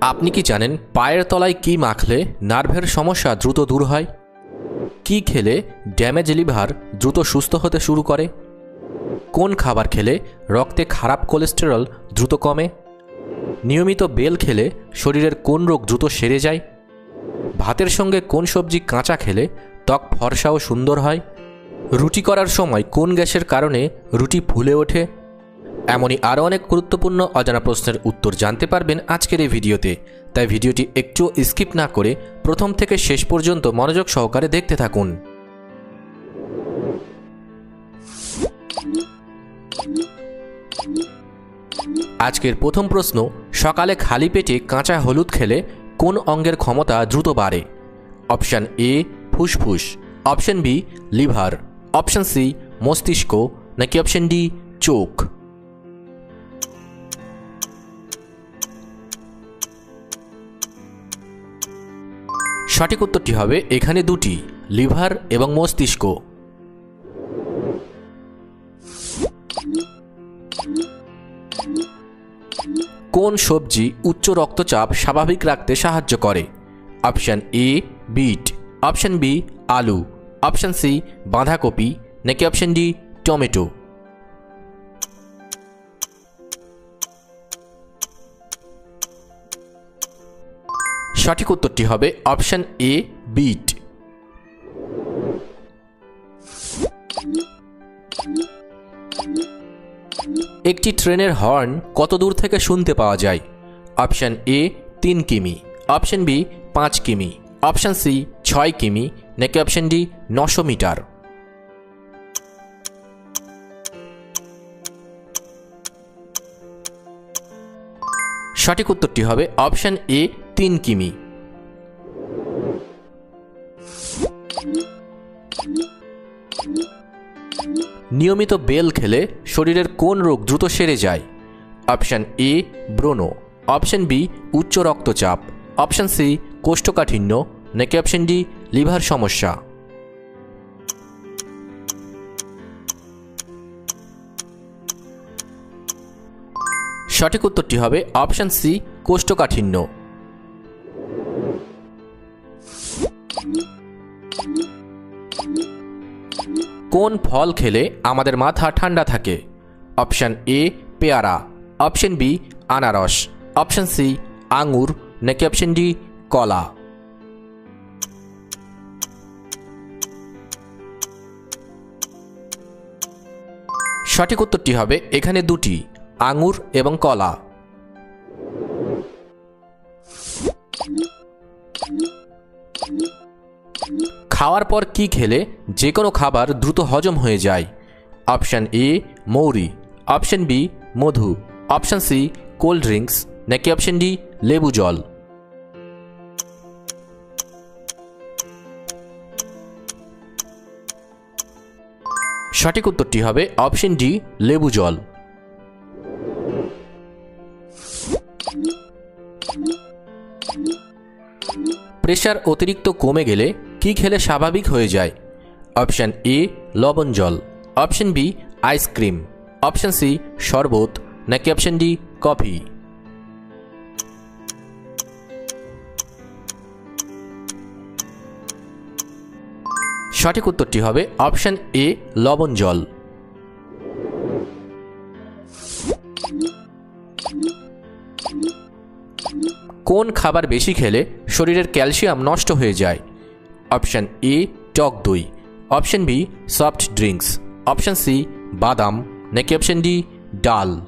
আপনি কি জানেন পায়ের তলায় কি মাখলে নার্ভের সমস্যা দ্রুত দূর হয়? কি খেলে ড্যামেজ লিভার দ্রুত সুস্থ হতে শুরু করে? কোন খাবার খেলে রক্তে খারাপ কোলেস্টেরল দ্রুত কমে? নিয়মিত বেল খেলে শরীরের কোন রোগ দ্রুত সেরে যায়? ভাতের সঙ্গে কোন সবজি কাঁচা খেলে ত্বক ফর্সা ও সুন্দর হয়? রুটি করার সময় কোন গ্যাসের কারণে রুটি ফুলে ওঠে? এমনই আরও অনেক গুরুত্বপূর্ণ অজানা প্রশ্নের উত্তর জানতে পারবেন আজকের এই ভিডিওতে। তাই ভিডিওটি একটু স্কিপ না করে প্রথম থেকে শেষ পর্যন্ত মনোযোগ সহকারে দেখতে থাকুন। আজকের প্রথম প্রশ্ন, সকালে খালি পেটে কাঁচা হলুদ খেলে কোন অঙ্গের ক্ষমতা দ্রুত বাড়ে? অপশান এ, ফুসফুস। Option B, liver. Option C, মস্তিষ্ক। নাকি অপশান ডি, চোখ। সঠিক উত্তরটি হবে এখানে দুটি, লিভার এবং মস্তিষ্ক। কোন সবজি উচ্চ রক্তচাপ স্বাভাবিক রাখতে সাহায্য করে? Option A, beet. Option B, আলু। অপশান সি, বাঁধাকপি। নাকি অপশান ডি, টমেটো। সঠিক উত্তরটি হবে অপশান এ, বিট। একটি ট্রেনের হর্ন কত দূর থেকে শুনতে পাওয়া যায়? অপশান এ, তিন কিমি। অপশান বি, পাঁচ কিমি। অপশান সি, ছয় কিমি। নাকি অপশান ডি, নশো মিটার? সঠিক উত্তরটি হবে অপশান এ তিন কিমি। নিয়মিত বেল খেলে শরীরের কোন রোগ দ্রুত সেরে যায়? অপশান এ ব্রণ অপশান বি, উচ্চ রক্তচাপ। অপশান সি, কোষ্ঠকাঠিন্য। নাকি অপশান ডি, লিভার সমস্যা? সঠিক উত্তরটি হবে অপশান সি, কোষ্ঠকাঠিন্য। কোন ফল খেলে আমাদের মাথা ঠান্ডা থাকে? অপশান এ পেয়ারা। অপশান বি আনারস। অপশান সি আঙুর নাকি অপশান ডি কলা। সঠিক উত্তরটি হবে এখানে দুটি আঙুর এবং কলা। খাওয়ার পর কি খেলে যে কোনো খাবার দ্রুত হজম হয়ে যায়? অপশান এ মৌরি। অপশান বি মধু। Option C cold drinks. নাকি অপশান ডি লেবু জল? সঠিক উত্তরটি হবে অপশান ডি লেবু জল। প্রেশার অতিরিক্ত কমে গেলে কি খেলে স্বাভাবিক হয়ে যায়? অপশান এ, লবণ জল। Option B ice cream option C, শরবত। নাকি অপশান ডি, কফি? সঠিক উত্তরটি হবে অপশান এ, লবণ জল। কোন খাবার বেশি খেলে শরীরের ক্যালসিয়াম নষ্ট হয়ে যায়? অপশান এ টক দই option B soft drinks option C বাদাম নাকি অপশান ডি ডাল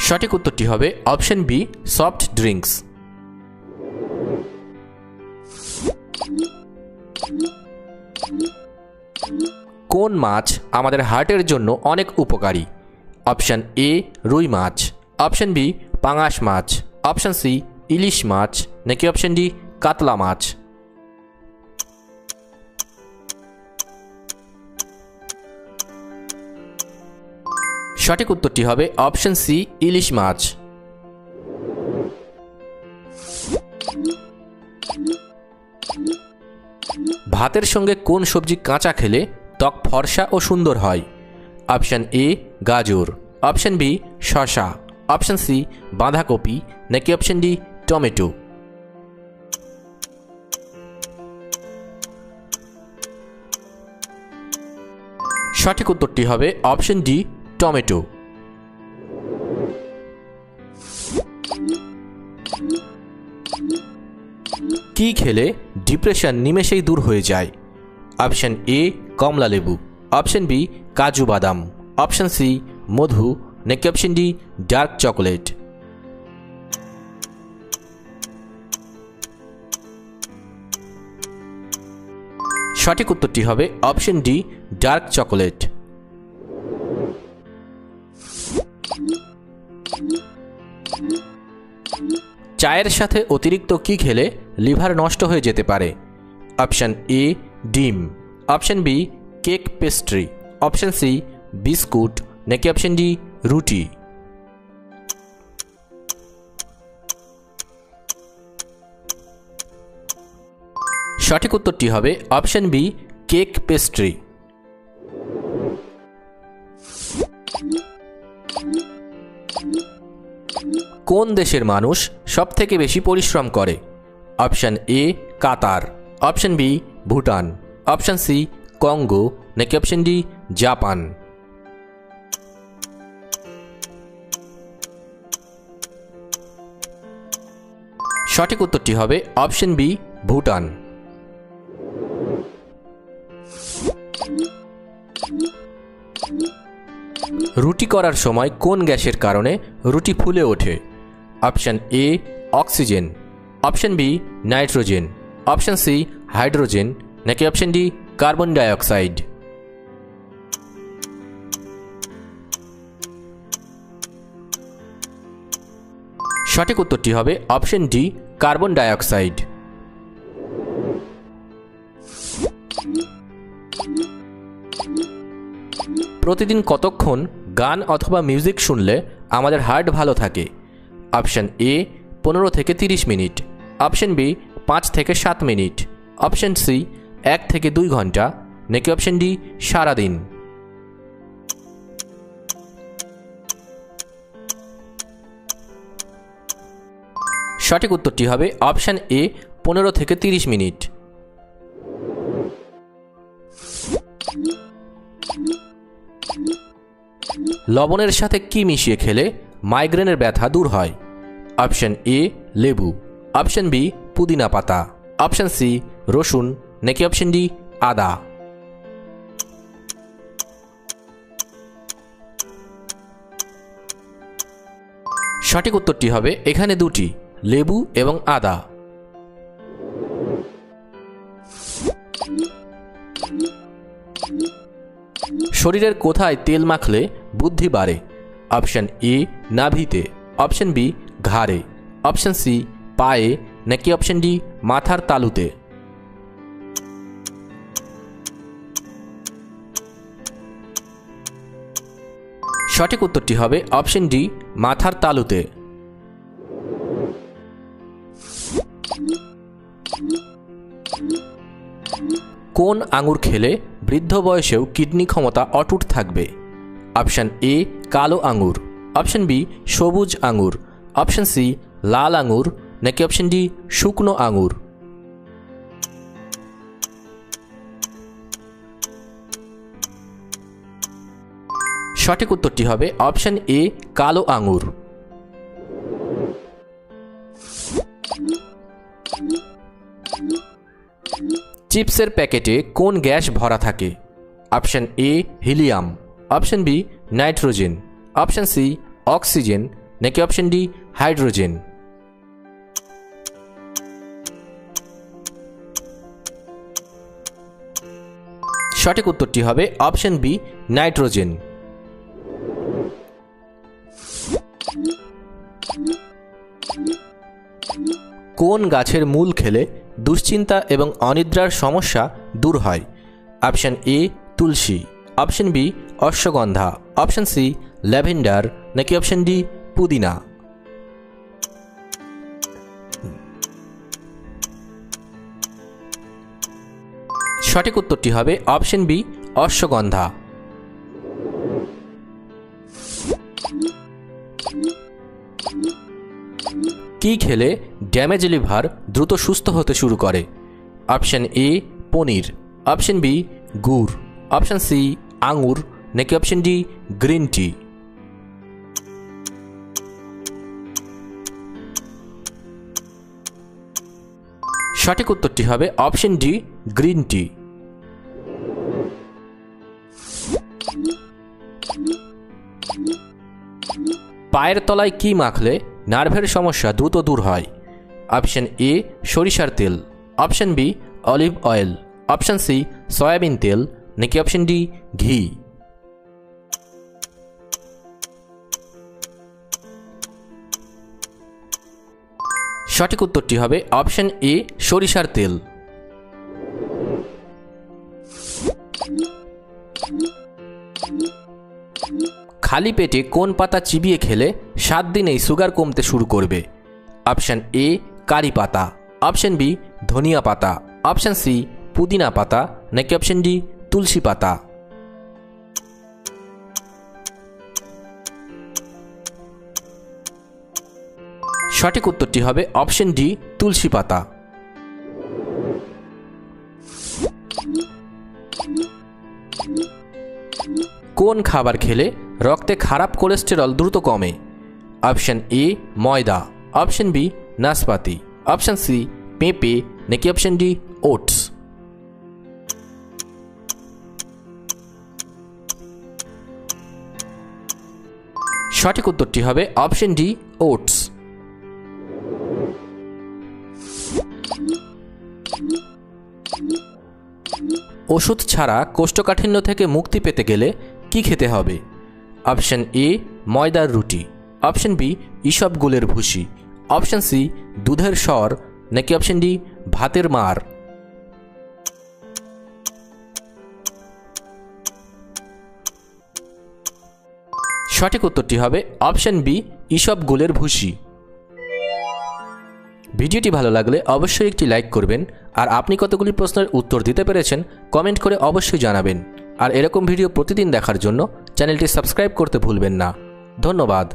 সঠিক উত্তরটি হবে অপশান বি সফট ড্রিঙ্কস কোন মাছ আমাদের হার্টের জন্য অনেক উপকারী? অপশান এ রুই মাছ. অপশান বি পাঙাশ মাছ অপশন সি ইলিশ মাছ নাকি অপশন ডি কাতলা মাছ সঠিক উত্তরটি হবে অপশন সি ইলিশ মাছ ভাতের সঙ্গে কোন সবজি কাঁচা খেলে ত্বক ফর্সা ও সুন্দর হয়? অপশন এ গাজর। অপশন বি শশা অপশন সি বাঁধাকপি নাকি অপশন ডি টমেটো সঠিক উত্তরটি হবে অপশন ডি টমেটো কি খেলে ডিপ্রেশন নিমেষেই দূর হয়ে যায়? অপশন এ কমলা লেবু অপশন বি কাজু বাদাম. অপশন সি মধু. নাকি অপশন ডি, ডার্ক চকোলেট। সঠিক উত্তরটি হবে অপশন ডি, ডার্ক চকোলেট। চায়ের সাথে অতিরিক্ত কি খেলে লিভার নষ্ট হয়ে যেতে পারে? অপশন এ, ডিম। Option B, cake pastry. Option C, biscuit. নাকি অপশন ডি রুটি। সঠিক উত্তরটি হবে অপশন বি, কেক পেস্ট্রি। কোন দেশের মানুষ সবথেকে বেশি পরিশ্রম করে? Option A, Qatar. Option B, Bhutan. Option C, Congo. নাকি অপশন ডি, জাপান। সঠিক উত্তরটি হবে অপশন বি, ভুটান। রুটি করার সময় কোন গ্যাসের কারণে রুটি ফুলে ওঠে? Option A, oxygen. Option B, nitrogen. Option C, hydrogen. নাকি অপশন ডি, কার্বন ডাইঅক্সাইড? সঠিক উত্তরটি হবে অপশন ডি কার্বন ডাইঅক্সাইড। প্রতিদিন কতক্ষণ গান অথবা মিউজিক শুনলে আমাদের হার্ট ভালো থাকে? অপশন এ পনেরো থেকে তিরিশ মিনিট। অপশন বি পাঁচ থেকে সাত মিনিট। অপশন সি এক থেকে দুই ঘণ্টা। নাকি অপশন ডি সারাদিন। সঠিক উত্তরটি হবে অপশান এ, পনেরো থেকে তিরিশ মিনিট। লবণের সাথে কি মিশিয়ে খেলে মাইগ্রেনের ব্যথা দূর হয়? অপশান এ, লেবু। অপশন বি, পুদিনা পাতা। অপশান সি, রসুন। নাকি অপশান ডি, আদা। সঠিক উত্তরটি হবে এখানে দুটি। লেবু এবং আদা। শরীরের কোথায় তেল মাখলে বুদ্ধি বাড়ে? অপশন এ, নাভিতে। অপশন বি, ঘাড়ে। অপশন সি, পায়ে। নাকি অপশন ডি, মাথার তালুতে? সঠিক উত্তরটি হবে অপশন ডি, মাথার তালুতে। কোন আঙুর খেলে বৃদ্ধ বয়সেও কিডনি ক্ষমতা অটুট থাকবে? অপশান এ, কালো আঙুর। অপশন বি, সবুজ আঙুর। অপশান সি, লাল আঙুর। নাকি অপশন ডি, শুকনো আঙুর? সঠিক উত্তরটি হবে অপশান এ, কালো আঙুর। চিপসের প্যাকেটে কোন গ্যাস ভরা থাকে? Option A helium. Option B nitrogen. Option C oxygen. নাকি অপশন ডি হাইড্রোজেন? সঠিক উত্তরটি হবে অপশন বি নাইট্রোজেন। কোন গাছের মূল খেলে দুশ্চিন্তা এবং অনিদ্রার সমস্যা দূর হয়। Option A, Tulsi. Option B, ashwagandha. Option C, lavender. নাকি অপশন ডি, পুদিনা। সঠিক উত্তরটি হবে অপশন বি, অশ্বগন্ধা। কি খেলে ড্যামেজ লিভার দ্রুত সুস্থ হতে শুরু করে? অপশান এ, পনির। অপশন বি, গুড়। অপশান সি, আঙুর। নাকি অপশন ডি, গ্রিন টি? সঠিক উত্তরটি হবে অপশন ডি, গ্রিন টি। পায়ের তলায় কি মাখলে নার্ভের সমস্যা দ্রুত দূর হয়। অপশন এ, সরিষার তেল। Option B, olive oil. Option C, soybean তেল। নাকি অপশন ডি, ঘি? সঠিক উত্তরটি হবে অপশন এ, সরিষার তেল। খালি পেটে কোন পাতা চিবিয়ে খেলে সাত দিনেই সুগার কমতে শুরু করবে। অপশন এ কারি পাতা। অপশন বি ধনিয়া পাতা। অপশন সি পুদিনা পাতা। নাকি অপশন ডি তুলসী পাতা। সঠিক উত্তরটি হবে অপশন ডি তুলসী পাতা। কোন খাবার খেলে রক্তে খারাপ কোলেস্টেরল দ্রুত কমে? অপশন এ ময়দা অপশন বি নাশপাতি অপশন সি পেঁপে নাকি অপশন ডি ওটস সঠিক উত্তরটি হবে অপশন ডি ওটস ওষুধ ছাড়া কোষ্ঠকাঠিন্য থেকে মুক্তি পেতে গেলে কি খেতে হবে? অপশন এ ময়দার রুটি. অপশন বি ইসবগুলের ভুসি। অপশন সি, দুধের স্বর, নাকি অপশন ডি, ভাতের মার। সঠিক উত্তরটি হবে অপশন বি ইসবগুলের ভুসি। ভিডিওটি ভালো লাগলে অবশ্যই একটি লাইক করবেন, আর আপনি কতগুলি প্রশ্নের উত্তর দিতে পেরেছেন, কমেন্ট করে অবশ্যই জানাবেন। আর এরকম ভিডিও প্রতিদিন দেখার জন্য চ্যানেলটি সাবস্ক্রাইব করতে ভুলবেন না। ধন্যবাদ।